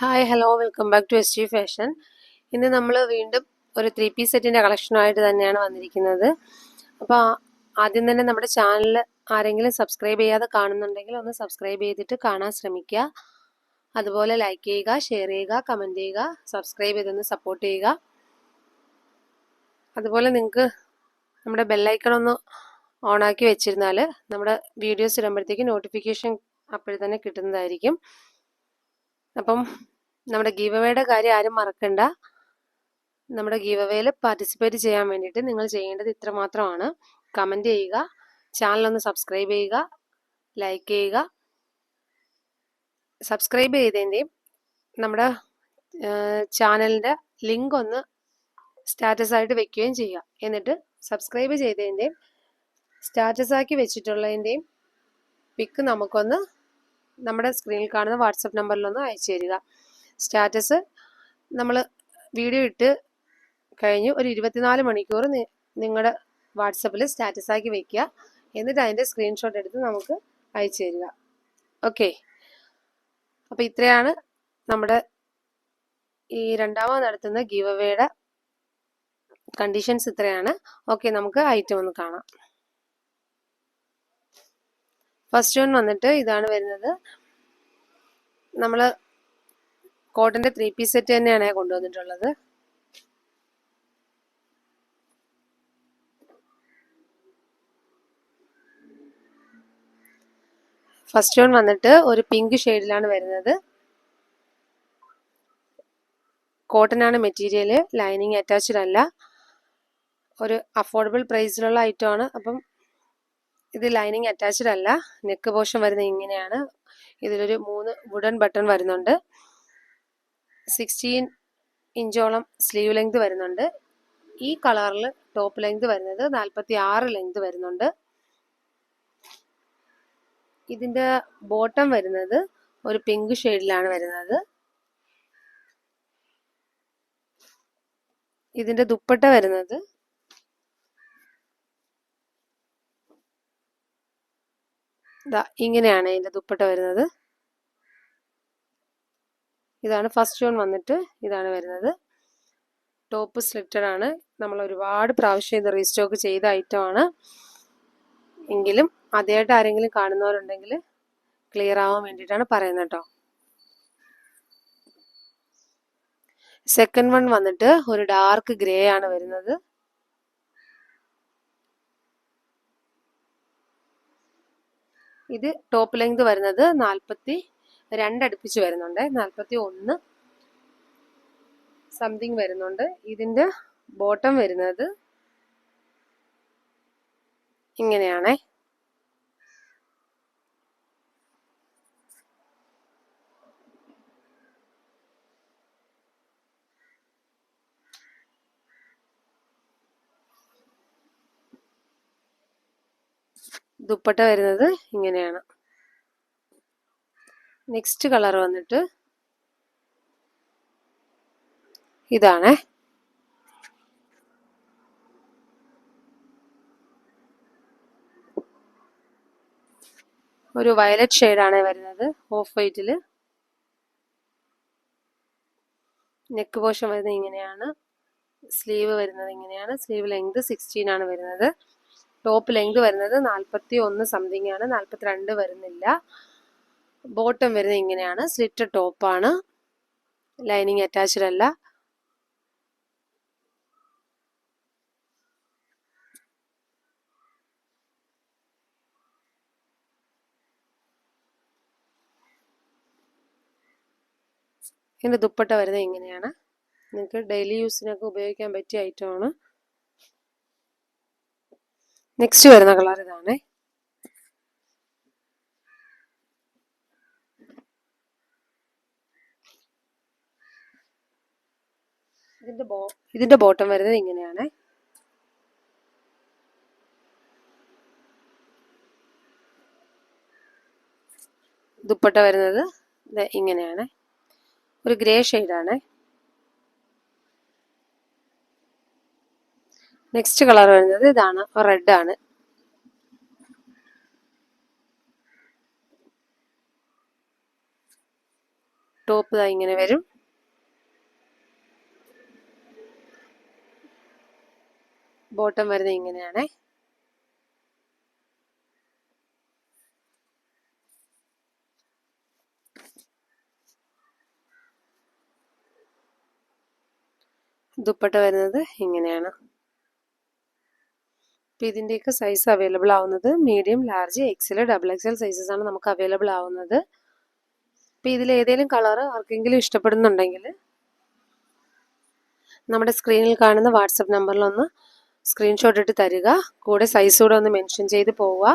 Hi hello welcome back to S G fashion ഇന്ന് നമ്മൾ വീണ്ടും ഒരു ത്രീ പീസ് സെറ്റിന്റെ കളക്ഷനുമായിട്ട് തന്നെയാണ് വന്നിരിക്കുന്നത്. അപ്പോൾ ആദ്യം തന്നെ നമ്മുടെ ചാനൽ ആരെങ്കിലും സബ്സ്ക്രൈബ് ചെയ്യാതെ കാണുന്നുണ്ടെങ്കിൽ ഒന്ന് സബ്സ്ക്രൈബ് ചെയ്തിട്ട് കാണാൻ ശ്രമിക്കുക. അതുപോലെ ലൈക്ക് ചെയ്യുക ഷെയർ ചെയ്യുക കമന്റ് ചെയ്യുക സബ്സ്ക്രൈബ് ചെയ്തൊന്ന് സപ്പോർട്ട് ചെയ്യുക. അതുപോലെ നിങ്ങൾക്ക് നമ്മുടെ ബെല്ലൈക്കൺ ഒന്ന് ഓണാക്കി വെച്ചിരുന്നാൽ നമ്മുടെ വീഡിയോസ് ഇടുമ്പോഴത്തേക്ക് നോട്ടിഫിക്കേഷൻ അപ്പോഴത്തന്നെ കിട്ടുന്നതായിരിക്കും. അപ്പം നമ്മുടെ ഗീവ് അവയുടെ കാര്യം ആരും മറക്കണ്ട. നമ്മുടെ ഗീവ് അവയിൽ പാർട്ടിസിപ്പേറ്റ് ചെയ്യാൻ വേണ്ടിയിട്ട് നിങ്ങൾ ചെയ്യേണ്ടത് ഇത്ര മാത്രമാണ് കമന്റ് ചെയ്യുക ചാനൽ ഒന്ന് സബ്സ്ക്രൈബ് ചെയ്യുക ലൈക്ക് ചെയ്യുക. സബ്സ്ക്രൈബ് ചെയ്തതിന്റെയും നമ്മുടെ ചാനലിന്റെ ലിങ്ക് ഒന്ന് സ്റ്റാറ്റസ് ആയിട്ട് വെക്കുകയും ചെയ്യുക. എന്നിട്ട് സബ്സ്ക്രൈബ് ചെയ്തതിന്റെയും സ്റ്റാറ്റസ് ആക്കി വെച്ചിട്ടുള്ളതിന്റെയും പിക്ക് നമുക്കൊന്ന് നമ്മുടെ സ്ക്രീനിൽ കാണുന്ന വാട്സപ്പ് നമ്പറിലൊന്ന് അയച്ചു തരിക. സ്റ്റാറ്റസ് നമ്മൾ വീഡിയോ ഇട്ട് കഴിഞ്ഞ് ഒരു ഇരുപത്തിനാല് മണിക്കൂർ നിങ്ങളുടെ വാട്സപ്പിൽ സ്റ്റാറ്റസ് ആക്കി വെക്കുക എന്നിട്ട് അതിന്റെ സ്ക്രീൻഷോട്ട് എടുത്ത് നമുക്ക് അയച്ചു തരിക. ഓക്കെ അപ്പോൾ ഇത്രയാണ് നമ്മുടെ ഈ രണ്ടാമത് നടത്തുന്ന ഗീവ് അവയുടെ കണ്ടീഷൻസ് ഇത്രയാണ്. ഓക്കെ നമുക്ക് ഐറ്റം ഒന്ന് കാണാം. ഫസ്റ്റ് വൺ വന്നിട്ട് ഇതാണ് വരുന്നത്. നമ്മൾ കോട്ടന്റെ ത്രീ പീസ് സെറ്റ് തന്നെയാണ് കൊണ്ടുവന്നിട്ടുള്ളത്. ഫസ്റ്റ് വൺ വന്നിട്ട് ഒരു പിങ്ക് ഷെയ്ഡിലാണ് വരുന്നത്. കോട്ടൺ ആണ് മെറ്റീരിയൽ ലൈനിങ് അറ്റാച്ച്ഡ് അല്ല. ഒരു അഫോർഡബിൾ പ്രൈസിലുള്ള ഐറ്റം ആണ്. അപ്പം ഇത് ലൈനിങ് അറ്റാച്ച്ഡ് അല്ല. നെക്ക് പോർഷൻ വരുന്നത് ഇങ്ങനെയാണ്. ഇതിലൊരു മൂന്ന് വുഡൻ ബട്ടൺ വരുന്നുണ്ട്. സിക്സ്റ്റീൻ ഇഞ്ചോളം സ്ലീവ് ലെങ്ത് വരുന്നുണ്ട്. ഈ കളറിൽ ടോപ്പ് ലെങ്ത് വരുന്നത് നാൽപ്പത്തി ആറ് ലെങ്ത് വരുന്നുണ്ട്. ഇതിന്റെ ബോട്ടം വരുന്നത് ഒരു പിങ്ക് ഷെയ്ഡിലാണ് വരുന്നത്. ഇതിന്റെ ദുപ്പട്ട വരുന്നത് ഇതാ ഇങ്ങനെയാണ് അതിന്റെ ദുപ്പട്ട വരുന്നത്. ഇതാണ് ഫസ്റ്റ് ജോൺ വന്നിട്ട് ഇതാണ് വരുന്നത്. ടോപ്പ് സ്ലിറ്റഡ് ആണ്. നമ്മൾ ഒരുപാട് പ്രാവശ്യം ഇത് റീസ്റ്റോക്ക് ചെയ്ത ഐറ്റം ആണ്. എങ്കിലും ആദ്യമായിട്ട് ആരെങ്കിലും കാണുന്നവരുണ്ടെങ്കിൽ ക്ലിയർ ആവാൻ വേണ്ടിയിട്ടാണ് പറയുന്നത് കേട്ടോ. സെക്കൻഡ് വൺ വന്നിട്ട് ഒരു ഡാർക്ക് ഗ്രേ ആണ് വരുന്നത്. ഇത് ടോപ്പ് ലെങ്ത് വരുന്നത് നാൽപ്പത്തി രണ്ടടുപ്പിച്ച് വരുന്നുണ്ട്. നാൽപ്പത്തി ഒന്ന് സംതിങ് വരുന്നുണ്ട്. ഇതിന്റെ ബോട്ടം വരുന്നത് ഇങ്ങനെയാണേ. ദുപ്പട്ട വരുന്നത് ഇങ്ങനെയാണ്. നെക്സ്റ്റ് കളർ വന്നിട്ട് ഇതാണേ. ഒരു വയലറ്റ് ഷെയ്ഡാണ് വരുന്നത് ഓഫ് വൈറ്റിൽ നെക്ക് പോഷൻ വരുന്നത് ഇങ്ങനെയാണ്. സ്ലീവ് വരുന്നത് ഇങ്ങനെയാണ്. സ്ലീവ് ലെങ്ത് സിക്സ്റ്റീൻ ആണ് വരുന്നത്. ടോപ്പ് ലെങ്ത് വരുന്നത് നാൽപ്പത്തി ഒന്ന് സംതിങ് ആണ്. നാൽപ്പത്തിരണ്ട് വരുന്നില്ല. ബോട്ടം വരുന്നത് ഇങ്ങനെയാണ്. സ്ലിറ്റ് ടോപ്പാണ് ലൈനിങ് അറ്റാച്ച്ഡ് അല്ല. ഇതിന്റെ ദുപ്പട്ട വരുന്നത് ഇങ്ങനെയാണ്. നിങ്ങൾക്ക് ഡെയിലി യൂസിനൊക്കെ ഉപയോഗിക്കാൻ പറ്റിയ ഐറ്റമാണ് നെക്സ്റ്റ് വരുന്ന കളർ ഇതാണ്. ഇതിന്റെ ബോ ഇതിന്റെ ബോട്ടം വരുന്നത് ഇങ്ങനെയാണ്. ദുപ്പട്ട വരുന്നത് ഇങ്ങനെയാണ്. ഒരു ഗ്രേ ഷെയ്ഡാണ് നെക്സ്റ്റ് കളർ വരുന്നത് ഇതാണ്. റെഡ് ആണ്. ടോപ്പ് ഇതാ ഇങ്ങനെ വരും. ബോട്ടം വരുന്നത് ഇങ്ങനെയാണ്. ദുപ്പട്ട വരുന്നത് ഇങ്ങനെയാണ്. അപ്പം ഇതിന്റെയൊക്കെ സൈസ് അവൈലബിൾ ആവുന്നത് medium large XL double XL sizes ആണ് നമുക്ക് അവൈലബിൾ ആവുന്നത്. അപ്പോൾ ഇതിൽ ഏതെങ്കിലും കളർ ആർക്കെങ്കിലും ഇഷ്ടപ്പെടുന്നുണ്ടെങ്കിൽ നമ്മുടെ സ്ക്രീനിൽ കാണുന്ന വാട്സപ്പ് നമ്പറിലൊന്ന് സ്ക്രീൻഷോട്ട് ഇട്ട് തരിക. കൂടെ സൈസ് കൂടെ ഒന്ന് മെൻഷൻ ചെയ്ത് പോവുക.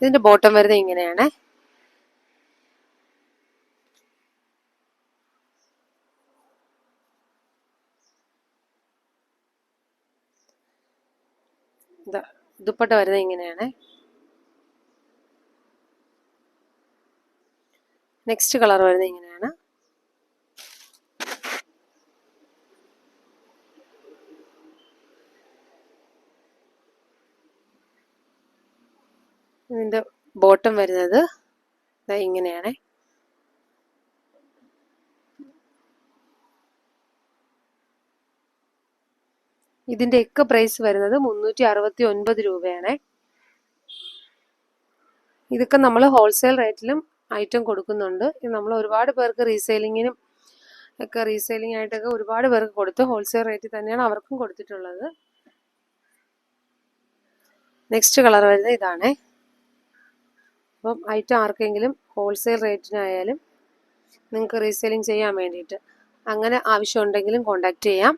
ഇതിന്റെ ബോട്ടം വരുന്നത് ഇങ്ങനെയാണ്. ദുപ്പട്ട വരുന്നത് ഇങ്ങനെയാണ്. നെക്സ്റ്റ് കളർ വരുന്നത് ഇങ്ങനെയാണ്. ഇതിന്റെ ബോട്ടം വരുന്നത് ഇങ്ങനെയാണ്. ഇതിന്റെയൊക്കെ പ്രൈസ് വരുന്നത് മുന്നൂറ്റി അറുപത്തി ഒൻപത് രൂപയാണ്. ഇതൊക്കെ നമ്മൾ ഹോൾസെയിൽ റേറ്റിലും ഐറ്റം കൊടുക്കുന്നുണ്ട്. നമ്മൾ ഒരുപാട് പേർക്ക് റീസെയിലിങ്ങിനും ഒക്കെ റീസെയിലിംഗ് ആയിട്ടൊക്കെ ഒരുപാട് പേർക്ക് കൊടുത്തു ഹോൾസെയിൽ റേറ്റിൽ തന്നെയാണ് അവർക്കും കൊടുത്തിട്ടുള്ളത്. നെക്സ്റ്റ് കളർ വരുന്നത് ഇതാണേ. അപ്പം ഐറ്റം ആർക്കെങ്കിലും ഹോൾസെയിൽ റേറ്റിനായാലും നിങ്ങൾക്ക് റീസെയിലിംഗ് ചെയ്യാൻ വേണ്ടിയിട്ട് അങ്ങനെ ആവശ്യമുണ്ടെങ്കിലും കോണ്ടാക്ട് ചെയ്യാം.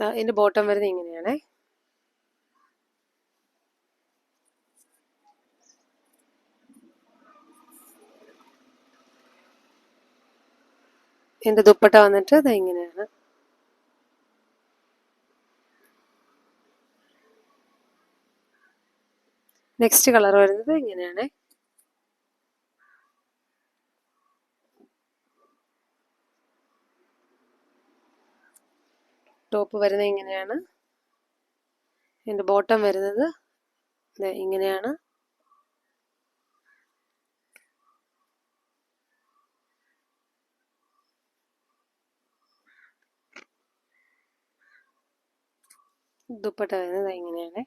ഇതിന്റെ ബോട്ടം വരുന്നത് ഇങ്ങനെയാണ്. ഇതിന്റെ ദുപ്പട്ട വന്നിട്ട് ഇത് ഇങ്ങനെയാണ്. നെക്സ്റ്റ് കളർ വരുന്നത് ഇങ്ങനെയാണ്. ടോപ്പ് വരുന്നത് ഇങ്ങനെയാണ് ഇതിന്റെ ബോട്ടം വരുന്നത് ഇങ്ങനെയാണ്. ദുപ്പട്ട വരുന്നത് ഇങ്ങനെയാണ്.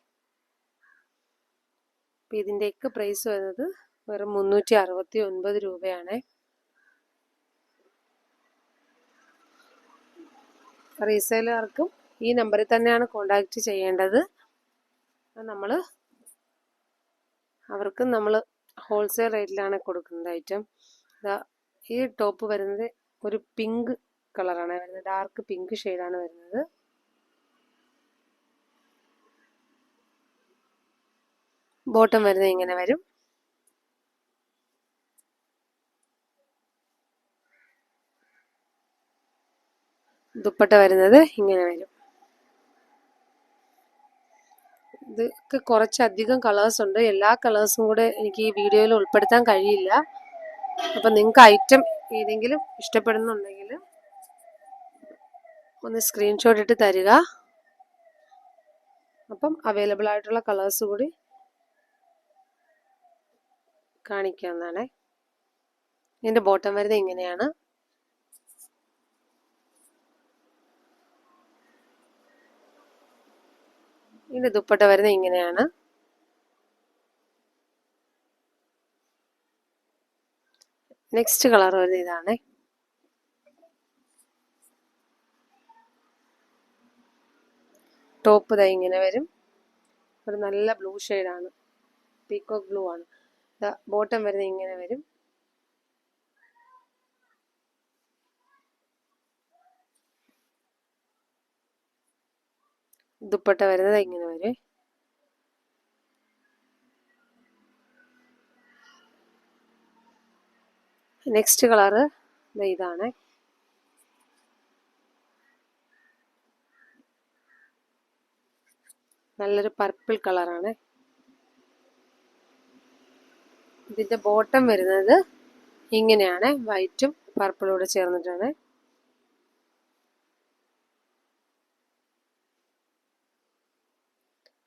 അപ്പം ഇതിന്റെയൊക്കെ പ്രൈസ് വരുന്നത് വെറും മുന്നൂറ്റി അറുപത്തി ഒൻപത് രൂപയാണ്. റീസെയിലർക്കും ഈ നമ്പറിൽ തന്നെയാണ് കോണ്ടാക്റ്റ് ചെയ്യേണ്ടത്. നമ്മൾ അവർക്ക് നമ്മൾ ഹോൾസെയിൽ റേറ്റിലാണ് കൊടുക്കുന്നത് ഐറ്റം. ഈ ടോപ്പ് വരുന്നത് ഒരു പിങ്ക് കളറാണ്. വരുന്നത് ഡാർക്ക് പിങ്ക് ഷെയ്ഡാണ് വരുന്നത്. ബോട്ടം വരുന്നത് ഇങ്ങനെ വരും. ദുപ്പട്ട വരുന്നത് ഇങ്ങനെ വരും. ഇതൊക്കെ കുറച്ചധികം കളേഴ്സ് ഉണ്ട്. എല്ലാ കളേഴ്സും കൂടെ എനിക്ക് ഈ വീഡിയോയിൽ ഉൾപ്പെടുത്താൻ കഴിയില്ല. അപ്പം നിങ്ങൾക്ക് ഐറ്റം ഏതെങ്കിലും ഇഷ്ടപ്പെടുന്നുണ്ടെങ്കിൽ ഒന്ന് സ്ക്രീൻഷോട്ട് ഇട്ട് തരിക. അപ്പം അവൈലബിൾ ആയിട്ടുള്ള കളേഴ്സ് കൂടി കാണിക്കാവുന്നതാണ്. ഇതിന്റെ ബോട്ടം വരുന്നത് ഇങ്ങനെയാണ്. ഇതിന്റെ ദുപ്പട്ട വരുന്നത് ഇങ്ങനെയാണ്. നെക്സ്റ്റ് കളർ വരുന്നത് ഇതാണ്. ടോപ്പ് ദ ഇങ്ങനെ വരും. ഒരു നല്ല ബ്ലൂ ഷെയ്ഡാണ് പീക്കോക്ക് ബ്ലൂ ആണ്. ബോട്ടം വരുന്നത് ഇങ്ങനെ വരും. ദുപ്പട്ട വരുന്നത് ഇങ്ങനെ വരും? നെക്സ്റ്റ് കളറ് ഇതാണ്. നല്ലൊരു പർപ്പിൾ കളറാണ് ഇതിന്റെ ബോട്ടം വരുന്നത് ഇങ്ങനെയാണ്. വൈറ്റും പർപ്പിളും കൂടെ ചേർന്നിട്ടാണ്.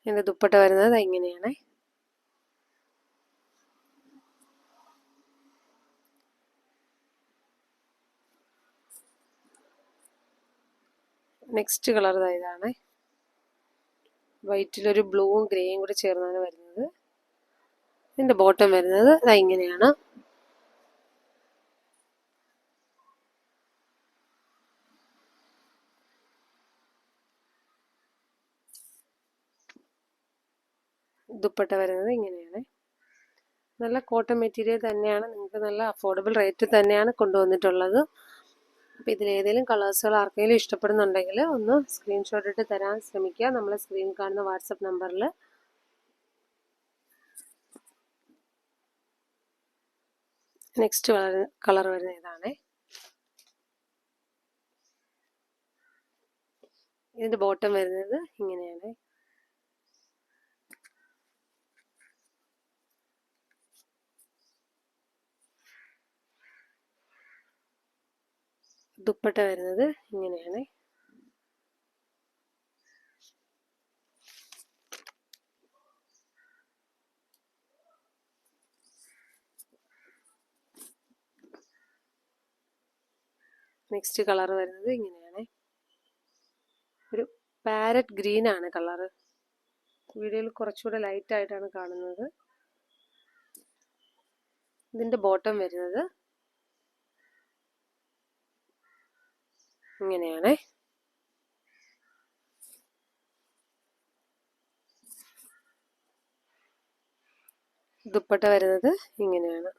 ഇതിന്റെ ദുപ്പട്ട വരുന്നത് ഇങ്ങനെയാണ്. നെക്സ്റ്റ് കളർ ഇതാണ്. വൈറ്റിലൊരു ബ്ലൂവും ഗ്രേയും കൂടി ചേർന്നാണ് വരുന്നത്. ഇതിന്റെ ബോട്ടം വരുന്നത് ഇങ്ങനെയാണ്. ദുപ്പട്ട വരുന്നത് ഇങ്ങനെയാണ്. നല്ല കോട്ടൺ മെറ്റീരിയൽ തന്നെയാണ് നിങ്ങൾക്ക് നല്ല അഫോർഡബിൾ റേറ്റ് തന്നെയാണ് കൊണ്ടുവന്നിട്ടുള്ളത്. അപ്പോൾ ഇതിലേതെങ്കിലും കളേഴ്സുകൾ ആർക്കെങ്കിലും ഇഷ്ടപ്പെടുന്നുണ്ടെങ്കിൽ ഒന്ന് സ്ക്രീൻഷോട്ട് ഇട്ട് തരാൻ ശ്രമിക്കുക. നമ്മളെ സ്ക്രീൻ കാണുന്ന വാട്സപ്പ് നമ്പറിൽ നെക്സ്റ്റ് കളർ കളർ വരുന്ന ഇതാണേ. ഇതിന്റെ ബോട്ടം വരുന്നത് ഇങ്ങനെയാണ്. ദുപ്പട്ട വരുന്നത് ഇങ്ങനെയാണ്. നെക്സ്റ്റ് കളർ വരുന്നത് ഇങ്ങനെയാണ്. ഒരു പാരറ്റ് ഗ്രീൻ ആണ് കളറ് വീഡിയോയിൽ കുറച്ചുകൂടെ ലൈറ്റ് ആയിട്ടാണ് കാണുന്നത്. ഇതിന്റെ ബോട്ടം വരുന്നത്. ഇങ്ങനെയാണ്. ദുപ്പട്ട വരുന്നത് ഇങ്ങനെയാണ്.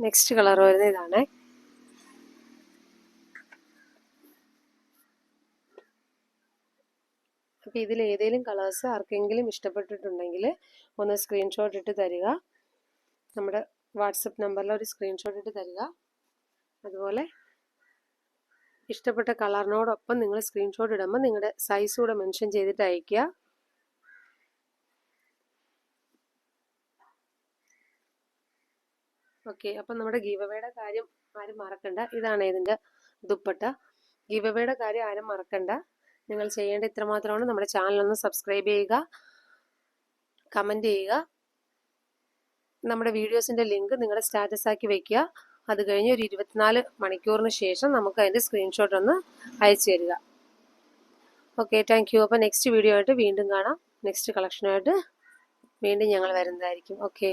നെക്സ്റ്റ് കളർ വരുന്നത് ഇതാണ്. അപ്പോൾ ഇതിൽ ഏതെങ്കിലും കളേഴ്സ് ആർക്കെങ്കിലും ഇഷ്ടപ്പെട്ടിട്ടുണ്ടെങ്കിൽ ഒന്ന് സ്ക്രീൻഷോട്ട് ഇട്ട് തരിക. നമ്മുടെ വാട്സപ്പ് നമ്പറിൽ ഒരു സ്ക്രീൻഷോട്ട് ഇട്ട് തരിക. അതുപോലെ ഇഷ്ടപ്പെട്ട കളറിനോടൊപ്പം നിങ്ങൾ സ്ക്രീൻഷോട്ട് ഇടുമ്പോൾ നിങ്ങളുടെ സൈസ് കൂടെ മെൻഷൻ ചെയ്തിട്ട് അയയ്ക്കുക. ഓക്കെ അപ്പം നമ്മുടെ ഗീവവയുടെ കാര്യം ആരും മറക്കണ്ട. ഇതാണ് ഇതിന്റെ ദുപ്പട്ട. ഗീവവയുടെ കാര്യം ആരും മറക്കണ്ട. നിങ്ങൾ ചെയ്യേണ്ട ഇത്രമാത്രമാണ് നമ്മുടെ ചാനൽ ഒന്ന് സബ്സ്ക്രൈബ് ചെയ്യുക കമന്റ് ചെയ്യുക. നമ്മുടെ വീഡിയോസിന്റെ ലിങ്ക് നിങ്ങളുടെ സ്റ്റാറ്റസ് ആക്കി വെക്കുക. അത് കഴിഞ്ഞ് ഒരു ഇരുപത്തിനാല് മണിക്കൂറിന് ശേഷം നമുക്ക് അതിന്റെ സ്ക്രീൻഷോട്ട് ഒന്ന് അയച്ചു തരിക. ഓക്കെ താങ്ക് യു അപ്പോൾ നെക്സ്റ്റ് വീഡിയോ ആയിട്ട് വീണ്ടും കാണാം. നെക്സ്റ്റ് കളക്ഷനായിട്ട് വീണ്ടും ഞങ്ങൾ വരുന്നതായിരിക്കും. ഓക്കെ